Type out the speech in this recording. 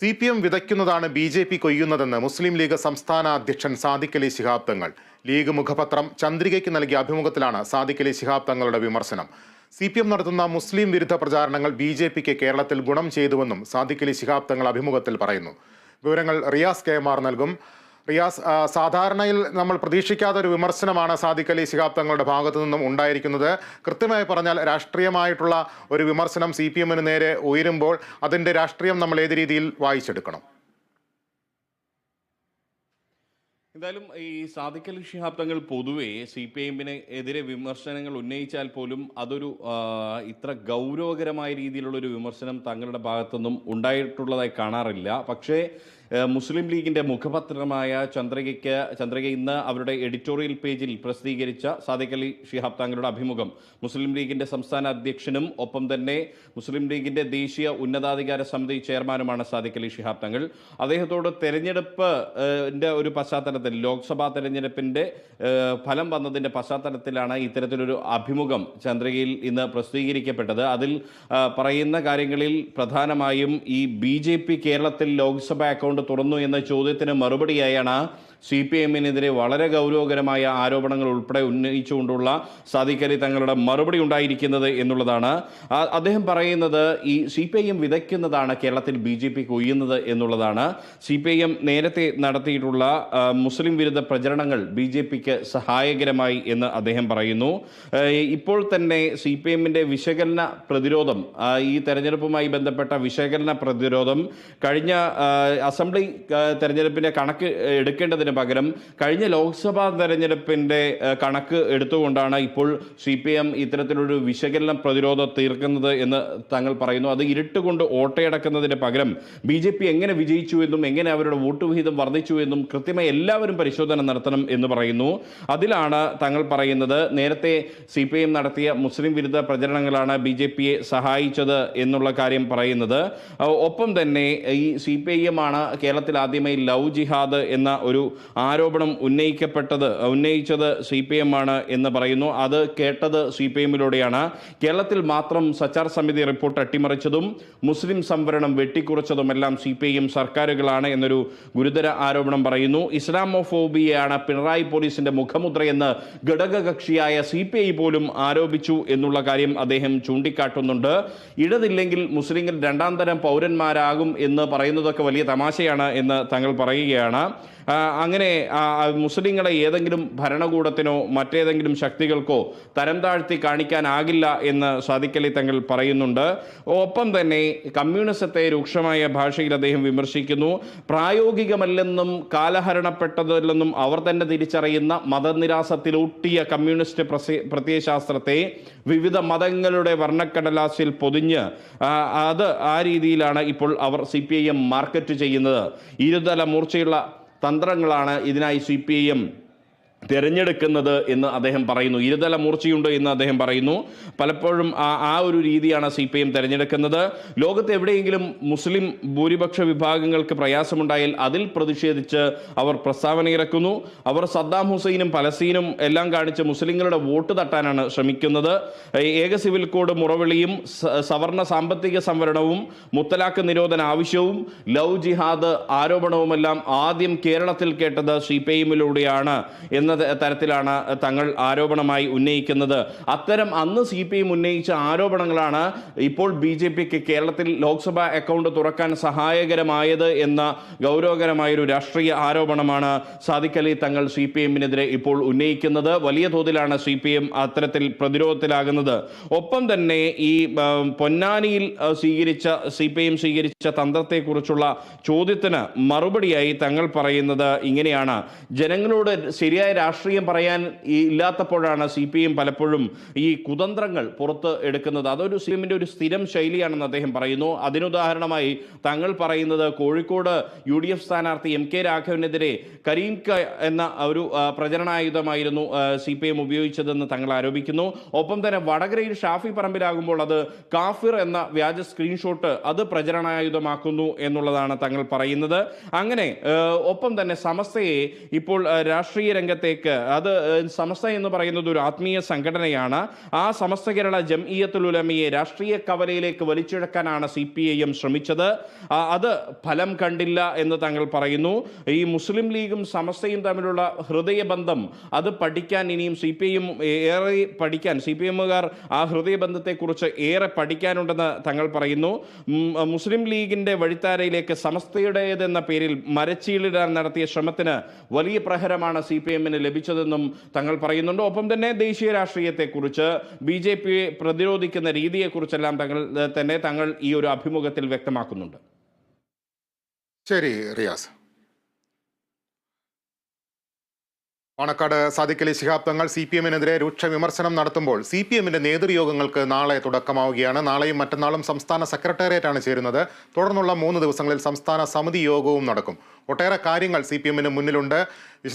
C P M വിതയ്ക്കുന്നതാണ് B J P കൊയ്യുന്നതെന്ന് മുസ്ലിം ലീഗ് സംസ്ഥാന അധ്യക്ഷൻ സാദിഖ് അലി ശിഹാബ് തങ്ങൾ ലീഗ് മുഖപത്രം ചന്ദ്രികയ്ക്ക് നൽകിയ അഭിമുഖത്തിലാണ് സാദിഖ് അലി ശിഹാബ് തങ്ങളുടെ വിമർശനം. സി പി എം നടത്തുന്ന മുസ്ലിം വിരുദ്ധ പ്രചാരണങ്ങൾ ബി ജെ പിക്ക് കേരളത്തിൽ ഗുണം ചെയ്തുവെന്നും സാദിഖ് അലി ശിഹാബ് തങ്ങൾ അഭിമുഖത്തിൽ പറയുന്നു. വിവരങ്ങൾ റിയാസ് കെ എം ആർ നൽകും. റിയാസ് സാധാരണയിൽ നമ്മൾ പ്രതീക്ഷിക്കാത്ത ഒരു വിമർശനമാണ് സാദിഖ് അലി ശിഹാബ് തങ്ങളുടെ ഭാഗത്തു നിന്നും ഉണ്ടായിരിക്കുന്നത്. കൃത്യമായി പറഞ്ഞാൽ രാഷ്ട്രീയമായിട്ടുള്ള ഒരു വിമർശനം സി പി എമ്മിന് നേരെ ഉയരുമ്പോൾ അതിന്റെ രാഷ്ട്രീയം നമ്മൾ ഏത് രീതിയിൽ വായിച്ചെടുക്കണം? എന്തായാലും ഈ സാദിഖ് അലി ശിഹാബ് തങ്ങൾ പൊതുവേ സി പി എമ്മിന് എതിരെ വിമർശനങ്ങൾ ഉന്നയിച്ചാൽ പോലും അതൊരു ഇത്ര ഗൗരവകരമായ രീതിയിലുള്ള ഒരു വിമർശനം തങ്ങളുടെ ഭാഗത്തുനിന്നും ഉണ്ടായിട്ടുള്ളതായി കാണാറില്ല. പക്ഷേ മുസ്ലിം ലീഗിന്റെ മുഖപത്രമായ ചന്ദ്രികയ്ക്ക് ചന്ദ്രിക ഇന്ന് അവരുടെ എഡിറ്റോറിയൽ പേജിൽ പ്രസിദ്ധീകരിച്ച സാദിഖ് അലി ഷിഹാബ് താങ്കളുടെ അഭിമുഖം. മുസ്ലിം ലീഗിന്റെ സംസ്ഥാന അധ്യക്ഷനും ഒപ്പം തന്നെ മുസ്ലിം ലീഗിന്റെ ദേശീയ ഉന്നതാധികാര സമിതി ചെയർമാനുമാണ് സാദിഖ് അലി ഷിഹാബ് താങ്കൾ. അദ്ദേഹത്തോട് തെരഞ്ഞെടുപ്പ് ഒരു പശ്ചാത്തലത്തിൽ ലോക്സഭാ തെരഞ്ഞെടുപ്പിന്റെ ഫലം വന്നതിന്റെ പശ്ചാത്തലത്തിലാണ് ഇത്തരത്തിലൊരു അഭിമുഖം ചന്ദ്രികയിൽ ഇന്ന് പ്രസിദ്ധീകരിക്കപ്പെട്ടത്. അതിൽ പറയുന്ന കാര്യങ്ങളിൽ പ്രധാനമായും ഈ ബി കേരളത്തിൽ ലോക്സഭ അക്കൗണ്ട് തുറന്നു എന്ന ചോദ്യത്തിന് മറുപടിയായാണ് സി പി എമ്മിനെതിരെ വളരെ ഗൗരവകരമായ ആരോപണങ്ങൾ ഉൾപ്പെടെ ഉന്നയിച്ചുകൊണ്ടുള്ള സാദിഖലി തങ്ങളുടെ മറുപടി ഉണ്ടായിരിക്കുന്നത് എന്നുള്ളതാണ്. അദ്ദേഹം പറയുന്നത് ഈ സി പി ഐ എം വിതയ്ക്കുന്നതാണ് കേരളത്തിൽ ബി ജെ പി കൊയ്യുന്നത് എന്നുള്ളതാണ്. സി പി ഐ എം നേരത്തെ നടത്തിയിട്ടുള്ള മുസ്ലിം വിരുദ്ധ പ്രചരണങ്ങൾ ബി ജെ പിക്ക് സഹായകരമായി എന്ന് അദ്ദേഹം പറയുന്നു. ഇപ്പോൾ തന്നെ സി പി എമ്മിന്റെ വിശകലന പ്രതിരോധം ഈ തെരഞ്ഞെടുപ്പുമായി ബന്ധപ്പെട്ട വിശകലന പ്രതിരോധം കഴിഞ്ഞ അസംബ്ലി തെരഞ്ഞെടുപ്പിന്റെ കണക്ക് എടുക്കേണ്ടതിന് പകരം കഴിഞ്ഞ ലോക്സഭാ തെരഞ്ഞെടുപ്പിന്റെ കണക്ക് എടുത്തുകൊണ്ടാണ് ഇപ്പോൾ സി പി എം ഇത്തരത്തിലൊരു വിശകലന പ്രതിരോധം തീർക്കുന്നത് എന്ന് തങ്ങൾ പറയുന്നു. അത് ഇരുട്ടുകൊണ്ട് ഓട്ടയടക്കുന്നതിന് പകരം ബി ജെ പി എങ്ങനെ വിജയിച്ചു എന്നും എങ്ങനെ അവരുടെ വോട്ട് വിഹിതം വർദ്ധിച്ചു എന്നും കൃത്യമായി എല്ലാവരും പരിശോധന നടത്തണം എന്ന് പറയുന്നു. അതിലാണ് തങ്ങൾ പറയുന്നത് നേരത്തെ സി പി എം നടത്തിയ മുസ്ലിം വിരുദ്ധ പ്രചരണങ്ങളാണ് ബി ജെ പിയെ സഹായിച്ചത് എന്നുള്ള കാര്യം പറയുന്നത്. ഒപ്പം തന്നെ ഈ സി പി ഐ എം ആണ് കേരളത്തിൽ ആദ്യമായി ലവ് ജിഹാദ് എന്ന ഒരു ആരോപണം ഉന്നയിക്കപ്പെട്ടത് ഉന്നയിച്ചത് സി പി എം ആണ് എന്ന് പറയുന്നു. അത് കേട്ടത് സി പി എമ്മിലൂടെയാണ് കേരളത്തിൽ മാത്രം സച്ചാർ സമിതി റിപ്പോർട്ട് അട്ടിമറിച്ചതും മുസ്ലിം സംവരണം വെട്ടിക്കുറച്ചതുമെല്ലാം സി പി എം സർക്കാരുകളാണ് എന്നൊരു ഗുരുതര ആരോപണം പറയുന്നു. ഇസ്ലാമോഫോബിയയാണ് പിണറായി പോലീസിന്റെ മുഖമുദ്രയെന്ന് ഘടകകക്ഷിയായ സി പി ഐ പോലും ആരോപിച്ചു എന്നുള്ള കാര്യം അദ്ദേഹം ചൂണ്ടിക്കാട്ടുന്നുണ്ട്. ഇടതില്ലെങ്കിൽ മുസ്ലിങ്ങൾ രണ്ടാം തരം പൗരന്മാരാകും എന്ന് പറയുന്നതൊക്കെ വലിയ തമാശയാണ് എന്ന് തങ്ങൾ പറയുകയാണ്. അങ്ങനെ മുസ്ലിങ്ങളെ ഏതെങ്കിലും ഭരണകൂടത്തിനോ മറ്റേതെങ്കിലും ശക്തികൾക്കോ തരം താഴ്ത്തി കാണിക്കാനാകില്ല എന്ന് സാദിക്കലി തങ്ങൾ പറയുന്നുണ്ട്. ഒപ്പം തന്നെ കമ്മ്യൂണിസത്തെ രൂക്ഷമായ ഭാഷയിൽ അദ്ദേഹം വിമർശിക്കുന്നു. പ്രായോഗികമല്ലെന്നും കാലഹരണപ്പെട്ടതല്ലെന്നും അവർ തന്നെ തിരിച്ചറിയുന്ന മതനിരാസത്തിലൂട്ടിയ കമ്മ്യൂണിസ്റ്റ് പ്രത്യയശാസ്ത്രത്തെ വിവിധ മതങ്ങളുടെ വർണക്കടലാസിൽ പൊതിഞ്ഞ് അത് ആ രീതിയിലാണ് ഇപ്പോൾ അവർ സി മാർക്കറ്റ് ചെയ്യുന്നത്. ഇരുതല മൂർച്ചയുള്ള തന്ത്രങ്ങളാണ് ഇതിനായി സി പി ഐ എം തിരഞ്ഞെടുക്കുന്നത് എന്ന് അദ്ദേഹം പറയുന്നു. ഇരുതല മൂർച്ചയുണ്ട് എന്ന് അദ്ദേഹം പറയുന്നു. പലപ്പോഴും ആ ആ ഒരു രീതിയാണ് സി പി എം തിരഞ്ഞെടുക്കുന്നത്. ലോകത്ത് എവിടെയെങ്കിലും മുസ്ലിം ഭൂരിപക്ഷ വിഭാഗങ്ങൾക്ക് പ്രയാസമുണ്ടായാൽ അതിൽ പ്രതിഷേധിച്ച് അവർ പ്രസ്താവന ഇറക്കുന്നു. അവർ സദ്ദാം ഹുസൈനും പലസ്തീനും എല്ലാം കാണിച്ച് മുസ്ലിങ്ങളുടെ വോട്ട് തട്ടാനാണ് ശ്രമിക്കുന്നത്. ഏക സിവിൽ കോഡ് മുറവിളിയും സവർണ സാമ്പത്തിക സംവരണവും മുത്തലാഖ് നിരോധന ആവശ്യവും ലവ് ജിഹാദ് ആരോപണവുമെല്ലാം ആദ്യം കേരളത്തിൽ കേട്ടത് സി പി എമ്മിലൂടെയാണ് എന്ന ത- തരത്തിലാണ് തങ്ങൾ ആരോപണമായി ഉന്നയിക്കുന്നത്. അത്തരം അന്ന് സി പി എം ഉന്നയിച്ച ആരോപണങ്ങളാണ് ഇപ്പോൾ ബി ജെ പിക്ക് കേരളത്തിൽ ലോക്സഭാ അക്കൗണ്ട് തുറക്കാൻ സഹായകരമായത് എന്ന ഗൗരവകരമായൊരു രാഷ്ട്രീയ ആരോപണമാണ് സാദിഖ് അലി തങ്ങൾ സി പി എമ്മിനെതിരെ ഇപ്പോൾ ഉന്നയിക്കുന്നത്. വലിയ തോതിലാണ് സി പി എം അത്തരത്തിൽ പ്രതിരോധത്തിലാകുന്നത്. ഒപ്പം തന്നെ ഈ പൊന്നാനിയിൽ സ്വീകരിച്ച സി പി എം സ്വീകരിച്ച തന്ത്രത്തെക്കുറിച്ചുള്ള ചോദ്യത്തിന് മറുപടിയായി തങ്ങൾ പറയുന്നത് ഇങ്ങനെയാണ്. ജനങ്ങളോട് ശരിയായ രാഷ്ട്രീയം പറയാൻ ഇല്ലാത്തപ്പോഴാണ് സി പി എം പലപ്പോഴും ഈ കുതന്ത്രങ്ങൾ പുറത്ത് എടുക്കുന്നത്. അതൊരു സി എമ്മിന്റെ ഒരു സ്ഥിരം ശൈലിയാണെന്ന് അദ്ദേഹം പറയുന്നു. അതിനുദാഹരണമായി തങ്ങൾ പറയുന്നത് കോഴിക്കോട് യു ഡി എഫ് സ്ഥാനാർത്ഥി എം കെ രാഘവനെതിരെ കരീം ക എന്ന ഒരു പ്രചരണായുധമായിരുന്നു സി പി എം ഉപയോഗിച്ചതെന്ന് തങ്ങൾ ആരോപിക്കുന്നു. ഒപ്പം തന്നെ വടകരയിൽ ഷാഫി പറമ്പിലാകുമ്പോൾ അത് കാഫിർ എന്ന വ്യാജ സ്ക്രീൻഷോട്ട് അത് പ്രചരണായുധമാക്കുന്നു എന്നുള്ളതാണ് തങ്ങൾ പറയുന്നത്. അങ്ങനെ ഒപ്പം തന്നെ സമസ്തയെ ഇപ്പോൾ രാഷ്ട്രീയ രംഗത്തെ സമസ്തയിലേക്ക് അത് സമസ്ത എന്ന് പറയുന്നത് ഒരു ആത്മീയ സംഘടനയാണ്. ആ സമസ്ത കേരള ജംഇയത്തുൽ ഉലമയെ രാഷ്ട്രീയ കവലയിലേക്ക് വലിച്ചിഴക്കാനാണ് സി പി ഐ എം ശ്രമിച്ചത് അത് ഫലം കണ്ടില്ല എന്ന് താങ്കൾ പറയുന്നു. ഈ മുസ്ലിം ലീഗും സമസ്തയും തമ്മിലുള്ള ഹൃദയബന്ധം അത് പഠിക്കാൻ ഇനിയും സി പി ഐയും ഏറെ പഠിക്കാൻ സി പി എമ്മുകാർ ആ ഹൃദയബന്ധത്തെക്കുറിച്ച് ഏറെ പഠിക്കാനുണ്ടെന്ന് തങ്ങൾ പറയുന്നു. മുസ്ലിം ലീഗിന്റെ വഴിത്താരയിലേക്ക് സമസ്തയുടേതെന്ന പേരിൽ മരച്ചീളിടാൻ നടത്തിയ ശ്രമത്തിന് വലിയ പ്രഹരമാണ് സി പി എമ്മിന് ലഭിച്ചതെന്നും തങ്ങൾ പറയുന്നുണ്ട്. ഒപ്പം തന്നെ ദേശീയ രാഷ്ട്രീയത്തെക്കുറിച്ച് ബി ജെ പിയെ പ്രതിരോധിക്കുന്ന രീതിയെക്കുറിച്ചെല്ലാം തങ്ങൾ തന്നെ തങ്ങൾ ഈ ഒരു അഭിമുഖത്തിൽ വ്യക്തമാക്കുന്നുണ്ട്. ശരി റിയാസ്. പാണക്കാട് സാദിഖലി ശിഹാബ് തങ്ങൾ സി പി എമ്മിനെതിരെ രൂക്ഷ വിമർശനം നടത്തുമ്പോൾ സി പി എമ്മിന്റെ നേതൃയോഗങ്ങൾക്ക് നാളെ തുടക്കമാവുകയാണ്. നാളെയും മറ്റന്നാളും സംസ്ഥാന സെക്രട്ടേറിയറ്റാണ് ചേരുന്നത്. തുടർന്നുള്ള മൂന്ന് ദിവസങ്ങളിൽ സംസ്ഥാന സമിതി യോഗവും നടക്കും. ഒട്ടേറെ കാര്യങ്ങൾ സി പി എമ്മിന് മുന്നിലുണ്ട്.